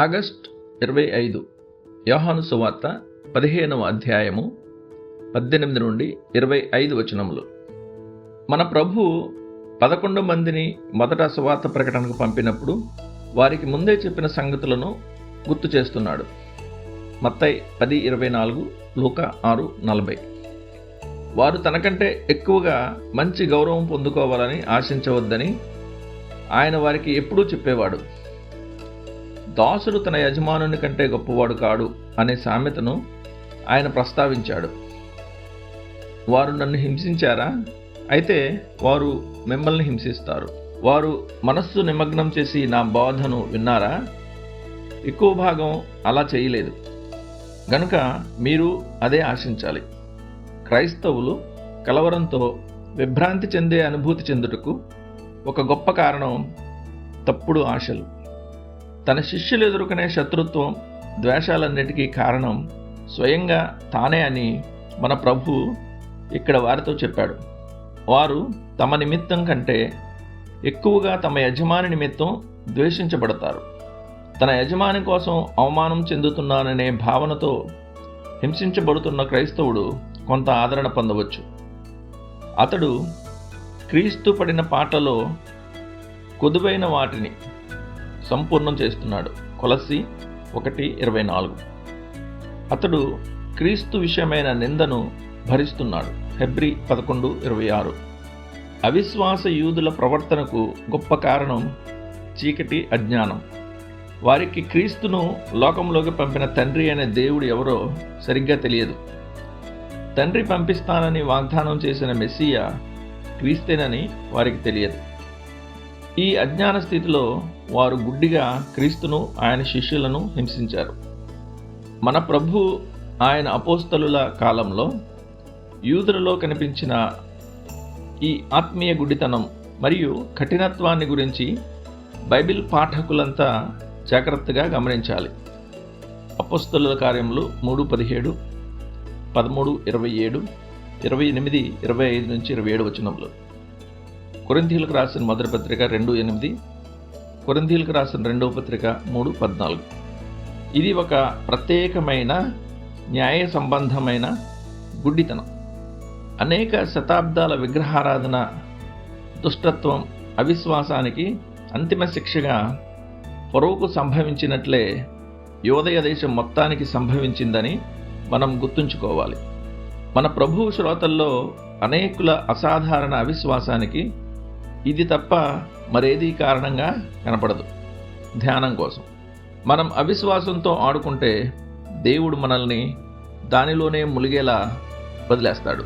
August ఇరవై ఐదు యోహాను సువార్త పదిహేనవ అధ్యాయము పద్దెనిమిది నుండి ఇరవై ఐదు వచనములు. మన ప్రభు పదకొండు మందిని మొదట సువార్త ప్రకటనకు పంపినప్పుడు వారికి ముందే చెప్పిన సంగతులను గుర్తు చేస్తున్నాడు. మత్తై పది ఇరవై నాలుగు లూక ఆరు నలభై. వారు తనకంటే ఎక్కువగా మంచి గౌరవం పొందుకోవాలని ఆశించవద్దని ఆయన వారికి ఎప్పుడూ చెప్పేవాడు. దాసుడు తన యజమానుని కంటే గొప్పవాడు కాడు అనే సామెతను ఆయన ప్రస్తావించాడు. వారు నన్ను హింసించారా? అయితే వారు మిమ్మల్ని హింసిస్తారు. వారు మనస్సు నిమగ్నం చేసి నా బోధను విన్నారా? ఎక్కువ భాగం అలా చేయలేదు. గనుక మీరు అదే ఆశించాలి. క్రైస్తవులు కలవరంతో విభ్రాంతి చెందే అనుభూతి చెందుటకు ఒక గొప్ప కారణం తప్పుడు ఆశలు. తన శిష్యులు ఎదుర్కొనే శత్రుత్వం ద్వేషాలన్నిటికీ కారణం స్వయంగా తానే అని మన ప్రభు ఇక్కడ వారితో చెప్పాడు. వారు తమ నిమిత్తం కంటే ఎక్కువగా తమ యజమాని నిమిత్తం ద్వేషించబడతారు. తన యజమాని కోసం అవమానం చెందుతున్నాననే భావనతో హింసించబడుతున్న క్రైస్తవుడు కొంత ఆదరణ పొందవచ్చు. అతడు క్రీస్తు పడిన పాటలో కొదువైన వాటిని సంపూర్ణం చేస్తున్నాడు. కొలసి ఒకటి ఇరవై నాలుగు. అతడు క్రీస్తు విషయమైన నిందను భరిస్తున్నాడు. ఫిబ్రి పదకొండు ఇరవై ఆరు. అవిశ్వాస యూదుల ప్రవర్తనకు గొప్ప కారణం చీకటి అజ్ఞానం. వారికి క్రీస్తును లోకంలోకి పంపిన తండ్రి అనే దేవుడు ఎవరో సరిగ్గా తెలియదు. తండ్రి పంపిస్తానని వాగ్దానం చేసిన మెస్సియా క్రీస్తేనని వారికి తెలియదు. ఈ అజ్ఞాన స్థితిలో వారు గుడ్డిగా క్రీస్తును ఆయన శిష్యులను హింసించారు. మన ప్రభు ఆయన అపోస్తలుల కాలంలో యూదులలో కనిపించిన ఈ ఆత్మీయ గుడితనం మరియు కఠినత్వాన్ని గురించి బైబిల్ పాఠకులంతా జాగ్రత్తగా గమనించాలి. అపస్తుల కార్యములు మూడు పదిహేడు పదమూడు ఇరవై ఏడు ఇరవై ఎనిమిది ఇరవై ఐదు నుంచి ఇరవై ఏడు వచనంలో కొరింథీలకు రాసిన మొదటి పత్రిక రెండు ఎనిమిది కొరింథీలకు రాసిన రెండవ పత్రిక మూడు పద్నాలుగు. ఇది ఒక ప్రత్యేకమైన న్యాయ సంబంధమైన గుడ్డితనం. అనేక శతాబ్దాల విగ్రహారాధన దుష్టత్వం అవిశ్వాసానికి అంతిమ శిక్షగా పొరవుకు సంభవించినట్లే యోదయ దేశం మొత్తానికి సంభవించిందని మనం గుర్తుంచుకోవాలి. మన ప్రభు శ్రోతల్లో అనేకుల అసాధారణ అవిశ్వాసానికి ఇది తప్ప మరేదీ కారణంగా కనపడదు. ధ్యానం కోసం. మనం అవిశ్వాసంతో ఆడుకుంటే దేవుడు మనల్ని దానిలోనే ములిగేలా వదిలేస్తాడు.